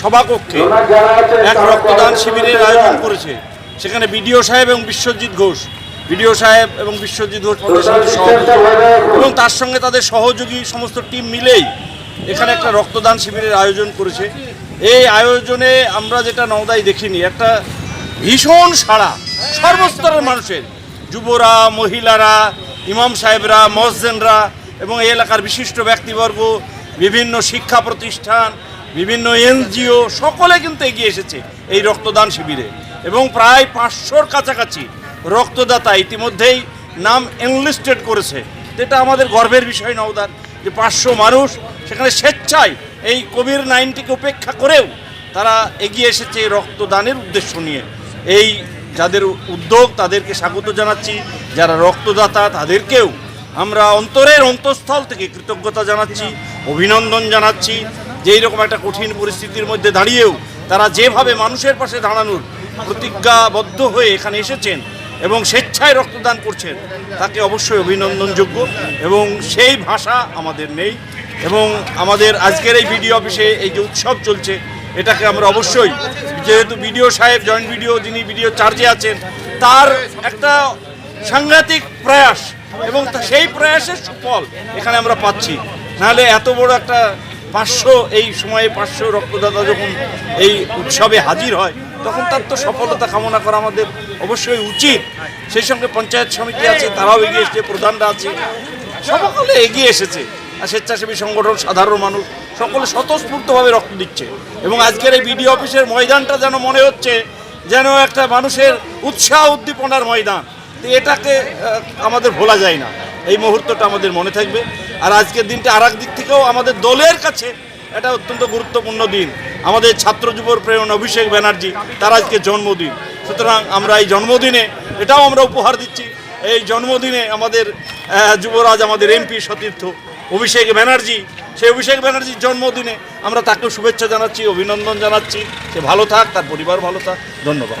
সভাকক্ষে এক রক্তদান শিবিরের আয়োজন করেছে। সেখানে বিডিও সাহেব এবং বিশ্বজিৎ ঘোষ। বিডিও সাহেব এবং বিশ্বজিৎ ঘোষ এবং তার সঙ্গে তাদের সহযোগী সমস্ত টিম মিলেই এখানে একটা রক্তদান শিবিরের আয়োজন করেছে। এই আয়োজনে আমরা যেটা নওদায় দেখিনি একটা ভীষণ সাড়া সর্বস্তরের মানুষের। যুবরা মহিলারা ইমাম সাহেবরা মসজেনরা এবং এই এলাকার বিশিষ্ট ব্যক্তিবর্গ বিভিন্ন শিক্ষা প্রতিষ্ঠান বিভিন্ন এনজিও সকলে কিন্তু এগিয়ে এসেছে এই রক্তদান শিবিরে। এবং প্রায় পাঁচশোর কাছাকাছি রক্তদাতা ইতিমধ্যেই নাম এনলিস্টেড করেছে। যেটা আমাদের গর্বের বিষয়, নওদার, যে পাঁচশো মানুষ সেখানে স্বেচ্ছায় এই কোভিড নাইন্টিনকে উপেক্ষা করেও তারা এগিয়ে এসেছে রক্তদানের উদ্দেশ্য নিয়ে। এই যাদের উদ্যোগ, তাদেরকে স্বাগত জানাচ্ছি। যারা রক্তদাতা, তাদেরকেও আমরা অন্তরের অন্তঃস্থল থেকে কৃতজ্ঞতা জানাচ্ছি, অভিনন্দন জানাচ্ছি। যে এইরকম একটা কঠিন পরিস্থিতির মধ্যে দাঁড়িয়েও তারা যেভাবে মানুষের পাশে দাঁড়ানোর প্রতিজ্ঞাবদ্ধ হয়ে এখানে এসেছেন এবং স্বেচ্ছায় রক্তদান করছেন, তাকে অবশ্যই অভিনন্দনযোগ্য এবং সেই ভাষা আমাদের নেই এবং আমাদের আজকের এই বিডিও অফিসে এই যে উৎসব চলছে, এটাকে আমরা অবশ্যই যেহেতু বিডিও সাহেব, জয়েন্ট বিডিও, যিনি বিডিও চার্জে আছেন, তার একটা সাংঘাতিক প্রয়াস এবং সেই প্রয়াসের সুফল এখানে আমরা পাচ্ছি। নাহলে এত বড় একটা পাঁচশো, এই সময়ে পাঁচশো রক্তদাতা যখন এই উৎসবে হাজির হয়, তখন তার তো সফলতা কামনা করা আমাদের অবশ্যই উচিত। সেই সঙ্গে পঞ্চায়েত সমিতি আছে, তারাও এগিয়ে এসেছে, প্রধানরা আছে সকলে এগিয়ে এসেছে। আর স্বেচ্ছাসেবী সংগঠন, সাধারণ মানুষ, সকলে স্বতঃস্ফূর্তভাবে রক্ত দিচ্ছে। এবং আজকের এই বিডিও অফিসের ময়দানটা যেন মনে হচ্ছে, যেন একটা মানুষের উৎসাহ উদ্দীপনার ময়দান। তো এটাকে আমাদের ভোলা যায় না। এই মুহূর্তটা আমাদের মনে থাকবে। আর আজকের দিনটা আর দিক থেকেও আমাদের দলের কাছে এটা অত্যন্ত গুরুত্বপূর্ণ দিন। আমাদের ছাত্র যুবর প্রেরণ অভিষেক ব্যানার্জি, তার আজকে জন্মদিন। সুতরাং আমরা এই জন্মদিনে, এটাও আমরা উপহার দিচ্ছি। এই জন্মদিনে আমাদের যুবরাজ, আমাদের এমপি সতীর্থ অভিষেক ব্যানার্জি, সেই অভিষেক ব্যানার্জির জন্মদিনে আমরা তাকেও শুভেচ্ছা জানাচ্ছি, অভিনন্দন জানাচ্ছি। সে ভালো থাক, তার পরিবার ভালো থাক। ধন্যবাদ।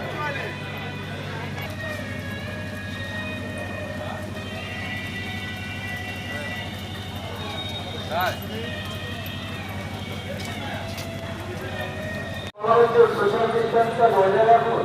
সোশ্যাল ডিস্টেন্সটা বজায় রাখুন